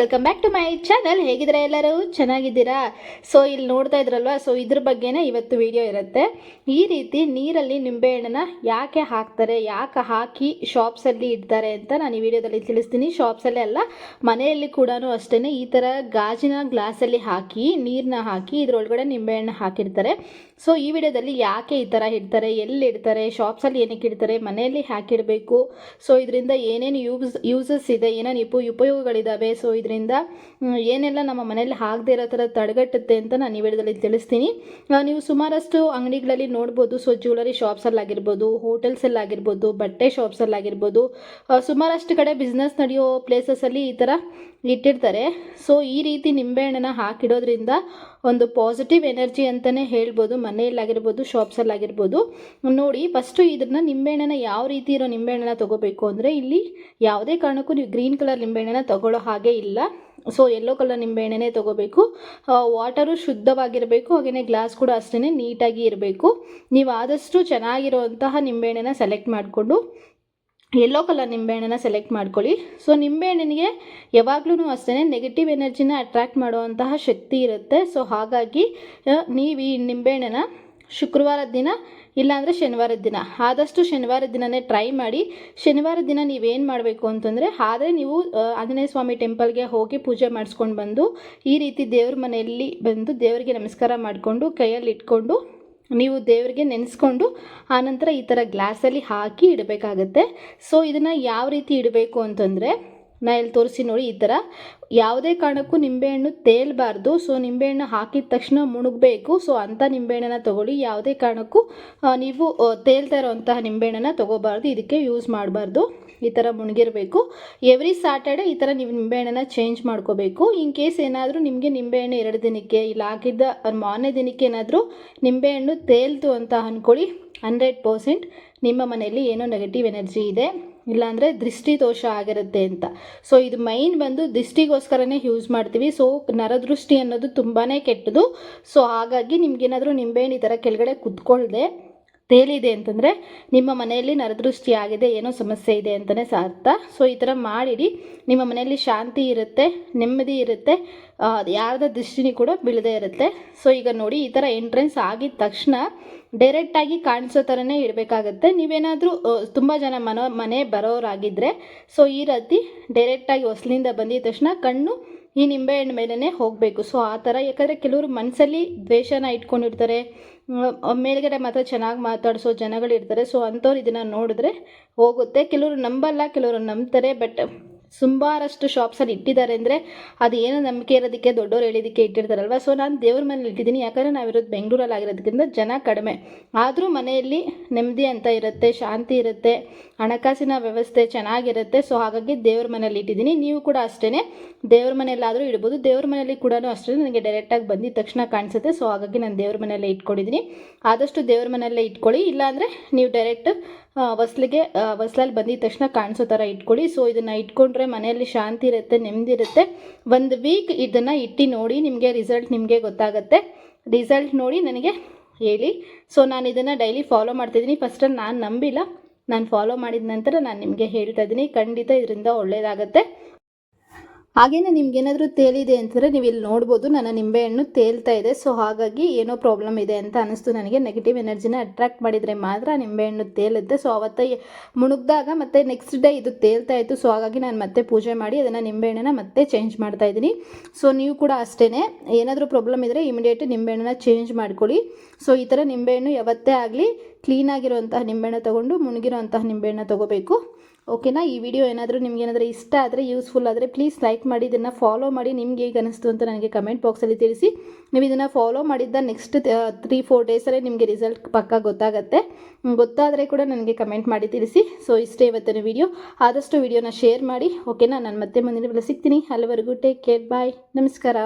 Welcome back to my channel ಹೇಗಿದ್ರೆ ಎಲ್ಲರೂ? ಚೆನ್ನಾಗಿದ್ದೀರಾ? So ಇಲ್ಲಿ ನೋಡ್ತಾ ಇದ್ರಲ್ವಾ? ಸೊ ಇದ್ರ ಬಗ್ಗೆನೇ ಇವತ್ತು ವಿಡಿಯೋ ಇರುತ್ತೆ. ಈ ರೀತಿ ನೀರಲ್ಲಿ ನಿಂಬೆಹಣ್ಣನ್ನ ಯಾಕೆ ಹಾಕ್ತಾರೆ? ಯಾಕೆ ಹಾಕಿ ಶಾಪ್ಸಲ್ಲಿ ಇಡ್ತಾರೆ ಅಂತ ನಾನು ಈ ವಿಡಿಯೋದಲ್ಲಿ ತಿಳಿಸ್ತೀನಿ. ಶಾಪ್ಸಲ್ಲೇ ಅಲ್ಲ ಮನೆಯಲ್ಲಿ ಕೂಡ ಅಷ್ಟೇ ಈ ಥರ ಗಾಜಿನ ಗ್ಲಾಸಲ್ಲಿ ಹಾಕಿ ನೀರನ್ನ ಹಾಕಿ, ಇದ್ರೊಳಗಡೆ ನಿಂಬೆಹಣ್ಣು ಹಾಕಿರ್ತಾರೆ. ಸೊ ಈ ವಿಡಿಯೋದಲ್ಲಿ ಯಾಕೆ ಈ ಥರ ಇಡ್ತಾರೆ? ಎಲ್ಲಿ ಇಡ್ತಾರೆ? ಶಾಪ್ಸಲ್ಲಿ ಏನಕ್ಕೆ ಇಡ್ತಾರೆ? ಮನೆಯಲ್ಲಿ ಹಾಕಿಡಬೇಕು ಸೊ ಇದರಿಂದ ಏನೇನು ಯೂಸ್ ಯೂಸಸ್ ಇದೆ? ಏನೇನು ಉಪಯೋಗಗಳಿದಾವೆ? ಉಪಯೋಗಗಳಿದ್ದಾವೆ ಸೊ ಇದರಿಂದ ಏನೆಲ್ಲ ನಮ್ಮ ಮನೆಯಲ್ಲಿ ಆಗದೆ ಇರೋ ಥರ ತಡೆಗಟ್ಟುತ್ತೆ ಅಂತ ನಾನು ಈ ವಿಡಿಯೋದಲ್ಲಿ ತಿಳಿಸ್ತೀನಿ. ನೀವು ಸುಮಾರಷ್ಟು ಅಂಗಡಿಗಳಲ್ಲಿ ನೋಡ್ಬೋದು, ಸೊ ಜ್ಯುವೆಲರಿ ಶಾಪ್ಸಲ್ಲಾಗಿರ್ಬೋದು ಹೋಟೆಲ್ಸಲ್ಲಾಗಿರ್ಬೋದು ಬಟ್ಟೆ ಶಾಪ್ಸಲ್ಲಾಗಿರ್ಬೋದು ಸುಮಾರಷ್ಟು ಕಡೆ ಬಿಸ್ನೆಸ್ ನಡೆಯೋ ಪ್ಲೇಸಸಲ್ಲಿ ಈ ಥರ ಇಟ್ಟಿರ್ತಾರೆ. ಸೊ ಈ ರೀತಿ ನಿಂಬೆಹಣ್ಣನ್ನ ಹಾಕಿಡೋದ್ರಿಂದ ಒಂದು ಪಾಸಿಟಿವ್ ಎನರ್ಜಿ ಅಂತಲೇ ಹೇಳ್ಬೋದು. ಮನೆಯಲ್ಲಾಗಿರ್ಬೋದು ಶಾಪ್ಸಲ್ಲಾಗಿರ್ಬೋದು ನೋಡಿ ಫಸ್ಟು ಇದನ್ನು ನಿಂಬೆಹಣ್ಣನ ಯಾವ ರೀತಿ ಇರೋ ನಿಂಬೆಹಣ್ಣನ ತೊಗೋಬೇಕು ಅಂದರೆ ಇಲ್ಲಿ ಯಾವುದೇ ಕಾರಣಕ್ಕೂ ನೀವು ಗ್ರೀನ್ ಕಲರ್ ನಿಂಬೆಹಣ್ಣನ ತಗೊಳ್ಳೋ ಹಾಗೆ ಇಲ್ಲ. ಸೊ ಯೆಲ್ಲೋ ಕಲರ್ ನಿಂಬೆಹಣ್ಣೇ ತೊಗೋಬೇಕು. ವಾಟರು ಶುದ್ಧವಾಗಿರಬೇಕು. ಹಾಗೆಯೇ ಗ್ಲಾಸ್ ಕೂಡ ಅಷ್ಟೇ ನೀಟಾಗಿ ಇರಬೇಕು. ನೀವು ಆದಷ್ಟು ಚೆನ್ನಾಗಿರುವಂತಹ ನಿಂಬೆಹಣ್ಣೆನ ಸೆಲೆಕ್ಟ್ ಮಾಡಿಕೊಂಡು ಯೆಲ್ಲೋ ಕಲರ್ ನಿಂಬೆಹಣ್ಣನ್ನು ಸೆಲೆಕ್ಟ್ ಮಾಡ್ಕೊಳ್ಳಿ. ಸೊ ನಿಂಬೆಹಣ್ಣಿಗೆ ಯಾವಾಗ್ಲೂ ಅಷ್ಟೇ ನೆಗೆಟಿವ್ ಎನರ್ಜಿನ ಅಟ್ರ್ಯಾಕ್ಟ್ ಮಾಡುವಂತಹ ಶಕ್ತಿ ಇರುತ್ತೆ. ಸೊ ಹಾಗಾಗಿ ನೀವು ಈ ನಿಂಬೆಹಣ್ಣನ್ನು ಶುಕ್ರವಾರದ ದಿನ ಇಲ್ಲಾಂದರೆ ಶನಿವಾರದ ದಿನ, ಆದಷ್ಟು ಶನಿವಾರದ ದಿನನೇ ಟ್ರೈ ಮಾಡಿ ಶನಿವಾರದ ದಿನ ನೀವೇನು ಮಾಡಬೇಕು ಅಂತಂದರೆ, ಆದರೆ ನೀವು ಆಂಜನೇಯ ಸ್ವಾಮಿ ಟೆಂಪಲ್ಗೆ ಹೋಗಿ ಪೂಜೆ ಮಾಡಿಸ್ಕೊಂಡು ಬಂದು, ಈ ರೀತಿ ದೇವ್ರ ಮನೆಯಲ್ಲಿ ಬಂದು ದೇವರಿಗೆ ನಮಸ್ಕಾರ ಮಾಡಿಕೊಂಡು ಕೈಯಲ್ಲಿ ಇಟ್ಕೊಂಡು ನೀವು ದೇವರಿಗೆ ನೆನೆಸ್ಕೊಂಡು ಆನಂತರ ಈ ಥರ ಗ್ಲಾಸಲ್ಲಿ ಹಾಕಿ ಇಡಬೇಕಾಗತ್ತೆ. ಸೊ ಇದನ್ನು ಯಾವ ರೀತಿ ಇಡಬೇಕು ಅಂತಂದರೆ ನಾ ಇಲ್ಲಿ ತೋರಿಸಿ ನೋಡಿ ಈ ಥರ. ಯಾವುದೇ ಕಾರಣಕ್ಕೂ ನಿಂಬೆಹಣ್ಣು ತೇಲ್ಬಾರ್ದು. ಸೊ ನಿಂಬೆಹಣ್ಣು ಹಾಕಿದ ತಕ್ಷಣ ಮುಣುಗಬೇಕು. ಸೊ ಅಂಥ ನಿಂಬೆಹಣ್ಣನ್ನು ತೊಗೊಳ್ಳಿ. ಯಾವುದೇ ಕಾರಣಕ್ಕೂ ನೀವು ತೇಲ್ತಾ ಇರೋವಂತಹ ನಿಂಬೆಹಣ್ಣನ್ನು ತೊಗೋಬಾರ್ದು. ಇದಕ್ಕೆ ಯೂಸ್ ಮಾಡಬಾರ್ದು. ಈ ಥರ ಮುಣಗಿರಬೇಕು. ಎವ್ರಿ ಸ್ಯಾಟರ್ಡೆ ಈ ಥರ ನೀವು ನಿಂಬೆಹಣ್ಣನ್ನು ಚೇಂಜ್ ಮಾಡ್ಕೋಬೇಕು. ಇನ್ ಕೇಸ್ ಏನಾದರೂ ನಿಮಗೆ ನಿಂಬೆಹಣ್ಣು ಎರಡು ದಿನಕ್ಕೆ ಇಲ್ಲ ಹಾಕಿದ್ದ ಮಾರನೇ ದಿನಕ್ಕೆ ಏನಾದರೂ ನಿಂಬೆಹಣ್ಣು ತೇಲ್ತು ಅಂತ ಅಂದ್ಕೊಳ್ಳಿ ಹಂಡ್ರೆಡ್ ಪರ್ಸೆಂಟ್ ನಿಮ್ಮ ಮನೆಯಲ್ಲಿ ಏನೋ ನೆಗೆಟಿವ್ ಎನರ್ಜಿ ಇದೆ. ಇಲ್ಲಾಂದರೆ ದೃಷ್ಟಿ ದೋಷ ಆಗಿರುತ್ತೆ ಅಂತ. ಸೊ ಇದು ಮೈನ್ ಬಂದು ದೃಷ್ಟಿಗೋಸ್ಕರನೇ ಯೂಸ್ ಮಾಡ್ತೀವಿ. ಸೊ ನರದೃಷ್ಟಿ ಅನ್ನೋದು ತುಂಬಾ ಕೆಟ್ಟದು. ಸೊ ಹಾಗಾಗಿ ನಿಮ್ಗೇನಾದರೂ ನಿಂಬೆಹಣ್ಣು ಈ ಥರ ಕೆಳಗಡೆ ಕುತ್ಕೊಳ್ಳದೆ ತೇಲಿದೆ ಅಂತಂದರೆ ನಿಮ್ಮ ಮನೆಯಲ್ಲಿ ನರದೃಷ್ಟಿ ಆಗಿದೆ, ಏನೋ ಸಮಸ್ಯೆ ಇದೆ ಅಂತಲೇ ಅರ್ಥ. ಸೊ ಈ ಥರ ಮಾಡಿಡಿ. ನಿಮ್ಮ ಮನೆಯಲ್ಲಿ ಶಾಂತಿ ಇರುತ್ತೆ, ನೆಮ್ಮದಿ ಇರುತ್ತೆ. ಯಾರ್ದ ದೃಷ್ಟಿನೂ ಕೂಡ ಬೀಳದೇ ಇರುತ್ತೆ. ಸೊ ಈಗ ನೋಡಿ, ಈ ಥರ ಎಂಟ್ರೆನ್ಸ್ ಆಗಿದ ತಕ್ಷಣ ಡೈರೆಕ್ಟಾಗಿ ಕಾಣಿಸೋ ಥರನೇ ಇಡಬೇಕಾಗತ್ತೆ ನೀವೇನಾದರೂ ತುಂಬ ಜನ ಮನೋ, ಮನೆ ಬರೋರಾಗಿದ್ದರೆ ಸೊ ಈ ರೀತಿ ಡೈರೆಕ್ಟಾಗಿ ಹೊಸ್ಲಿಂದ ಬಂದಿದ ತಕ್ಷಣ ಕಣ್ಣು ಈ ನಿಂಬೆ ಹಣ್ಣು ಮೇಲೇ ಹೋಗಬೇಕು. ಸೊ ಆ ಥರ ಯಾಕಂದರೆ ಕೆಲವರು ಮನಸ್ಸಲ್ಲಿ ದ್ವೇಷನ ಇಟ್ಕೊಂಡಿರ್ತಾರೆ. ಮೇಲ್ಗಡೆ ಮಾತ್ರ ಚೆನ್ನಾಗಿ ಮಾತಾಡಿಸೋ ಜನಗಳಿರ್ತಾರೆ. ಸೊ ಅಂಥವ್ರು ಇದನ್ನು ನೋಡಿದ್ರೆ ಹೋಗುತ್ತೆ. ಕೆಲವರು ನಂಬಲ್ಲ, ಕೆಲವರು ನಂಬ್ತಾರೆ ಬಟ್ ಸುಮಾರಷ್ಟು ಶಾಪ್ಸಲ್ಲಿ ಇಟ್ಟಿದ್ದಾರೆ ಅಂದರೆ ಅದು ಏನೋ ನಂಬಿಕೆ ಇರೋದಕ್ಕೆ, ದೊಡ್ಡವ್ರು ಹೇಳಿದ್ದಕ್ಕೆ ಇಟ್ಟಿರ್ತಾರಲ್ವ? ಸೊ ನಾನು ದೇವ್ರ ಮನೇಲಿ ಇಟ್ಟಿದ್ದೀನಿ. ಯಾಕಂದರೆ ನಾವಿರೋದು ಬೆಂಗಳೂರಲ್ಲಿ ಆಗಿರೋದಕ್ಕಿಂತ ಜನ ಕಡಿಮೆ. ಆದರೂ ಮನೆಯಲ್ಲಿ ನೆಮ್ಮದಿ ಅಂತ ಇರುತ್ತೆ, ಶಾಂತಿ ಇರುತ್ತೆ, ಹಣಕಾಸಿನ ವ್ಯವಸ್ಥೆ ಚೆನ್ನಾಗಿರುತ್ತೆ. ಸೊ ಹಾಗಾಗಿ ದೇವ್ರ ಮನೇಲಿ ಇಟ್ಟಿದ್ದೀನಿ. ನೀವು ಕೂಡ ಅಷ್ಟೇ ದೇವ್ರ ಮನೆಯಲ್ಲಾದರೂ ಇಡ್ಬೋದು. ದೇವ್ರ ಮನೆಯಲ್ಲಿ ಕೂಡ ಅಷ್ಟೇ ನನಗೆ ಡೈರೆಕ್ಟಾಗಿ ಬಂದಿದ ತಕ್ಷಣ ಕಾಣಿಸುತ್ತೆ. ಸೊ ಹಾಗಾಗಿ ನಾನು ದೇವ್ರ ಮನೆಯಲ್ಲೇ ಇಟ್ಕೊಂಡಿದ್ದೀನಿ. ಆದಷ್ಟು ದೇವ್ರ ಮನೆಯಲ್ಲೇ ಇಟ್ಕೊಳ್ಳಿ. ಇಲ್ಲಾಂದರೆ ನೀವು ಡೈರೆಕ್ಟ್ ಹೊಸ್ಲಿಗೆ ಹೊಸ್ಲಲ್ಲಿ ಬಂದಿದ ತಕ್ಷಣ ಕಾಣಿಸೋ ಥರ ಇಟ್ಕೊಳ್ಳಿ. ಸೊ ಇದನ್ನು ಇಟ್ಕೊಂಡ್ರೆ ಮನೆಯಲ್ಲಿ ಶಾಂತಿ ಇರುತ್ತೆ, ನೆಮ್ಮದಿ ಇರುತ್ತೆ. ಒಂದು ವೀಕ್ ಇದನ್ನು ಇಟ್ಟು ನೋಡಿ ನಿಮಗೆ ರಿಸಲ್ಟ್ ನಿಮಗೆ ಗೊತ್ತಾಗುತ್ತೆ. ರಿಸಲ್ಟ್ ನೋಡಿ ನನಗೆ ಹೇಳಿ. ಸೊ ನಾನು ಇದನ್ನು ಡೈಲಿ ಫಾಲೋ ಮಾಡ್ತಿದ್ದೀನಿ. ಫಸ್ಟ್ ನಾನು ನಂಬಿಲ್ಲ. ನಾನು ಫಾಲೋ ಮಾಡಿದ ನಂತರ ನಾನು ನಿಮಗೆ ಹೇಳ್ತಾ ಇದ್ದೀನಿ. ಖಂಡಿತ ಇದರಿಂದ ಒಳ್ಳೆಯದಾಗತ್ತೆ ಹಾಗೇನೆ ನಿಮ್ಗೇನಾದರೂ ತೇಲಿದೆ ಅಂತಂದರೆ ನೀವು ಇಲ್ಲಿ ನೋಡ್ಬೋದು, ನನ್ನ ನಿಂಬೆಹಣ್ಣು ತೇಲ್ತಾ ಇದೆ. ಸೊ ಹಾಗಾಗಿ ಏನೋ ಪ್ರಾಬ್ಲಮ್ ಇದೆ ಅಂತ ಅನಿಸ್ತು ನನಗೆ. ನೆಗೆಟಿವ್ ಎನರ್ಜಿನ ಅಟ್ರಾಕ್ಟ್ ಮಾಡಿದರೆ ಮಾತ್ರ ನಿಂಬೆಹಣ್ಣು ತೇಲುತ್ತೆ. ಸೊ ಅವತ್ತ ಮುಣುಗ್ದಾಗ ಮತ್ತೆ ನೆಕ್ಸ್ಟ್ ಡೇ ಇದು ತೇಲ್ತಾ ಇತ್ತು. ಸೊ ಹಾಗಾಗಿ ನಾನು ಮತ್ತೆ ಪೂಜೆ ಮಾಡಿ ಅದನ್ನು ನಿಂಬೆಹಣ್ಣನ್ನ ಮತ್ತೆ ಚೇಂಜ್ ಮಾಡ್ತಾ ಇದ್ದೀನಿ. ಸೊ ನೀವು ಕೂಡ ಅಷ್ಟೇ ಏನಾದರೂ ಪ್ರಾಬ್ಲಮ್ ಇದ್ದರೆ ಇಮಿಡಿಯೇಟ್ ನಿಂಬೆಹಣ್ಣನ್ನ ಚೇಂಜ್ ಮಾಡ್ಕೊಳ್ಳಿ. ಸೊ ಈ ಥರ ನಿಂಬೆಹಣ್ಣು ಯಾವತ್ತೇ ಆಗಲಿ ಕ್ಲೀನಾಗಿರುವಂತಹ ನಿಂಬೆಹಣ್ಣು ತೊಗೊಂಡು ಮುಳುಗಿರೋಂತಹ ನಿಂಬೆಹಣ್ಣು ತೊಗೋಬೇಕು. ಓಕೆನಾ? ಈ ವಿಡಿಯೋ ಏನಾದರೂ ನಿಮ್ಗೆ ಏನಾದರೂ ಇಷ್ಟ ಆದರೆ ಯೂಸ್ಫುಲ್ ಆದರೆ ಪ್ಲೀಸ್ ಲೈಕ್ ಮಾಡಿ, ಇದನ್ನು ಫಾಲೋ ಮಾಡಿ. ನಿಮ್ಗೆ ಹೇಗೆ ಅನಿಸ್ತು ಅಂತ ನನಗೆ ಕಮೆಂಟ್ ಬಾಕ್ಸಲ್ಲಿ ತಿಳಿಸಿ. ನೀವು ಇದನ್ನು ಫಾಲೋ ಮಾಡಿದ್ದ ನೆಕ್ಸ್ಟ್ ತ್ರೀ ಫೋರ್ ಡೇಸಲ್ಲೇ ನಿಮಗೆ ರಿಸಲ್ಟ್ ಪಕ್ಕ ಗೊತ್ತಾಗುತ್ತೆ. ಗೊತ್ತಾದರೆ ಕೂಡ ನನಗೆ ಕಮೆಂಟ್ ಮಾಡಿ ತಿಳಿಸಿ. ಸೊ ಇಷ್ಟೇ ಇವತ್ತಿನ ವಿಡಿಯೋ ಆದಷ್ಟು ವಿಡಿಯೋನ ಶೇರ್ ಮಾಡಿ. ಓಕೆನಾ? ನಾನು ಮತ್ತೆ ಮುಂದಿನ ಸಿಗ್ತೀನಿ. ಅಲ್ಲಿವರೆಗೂ ಟೇಕ್ ಕೇರ್ ಬಾಯ್ ನಮಸ್ಕಾರ.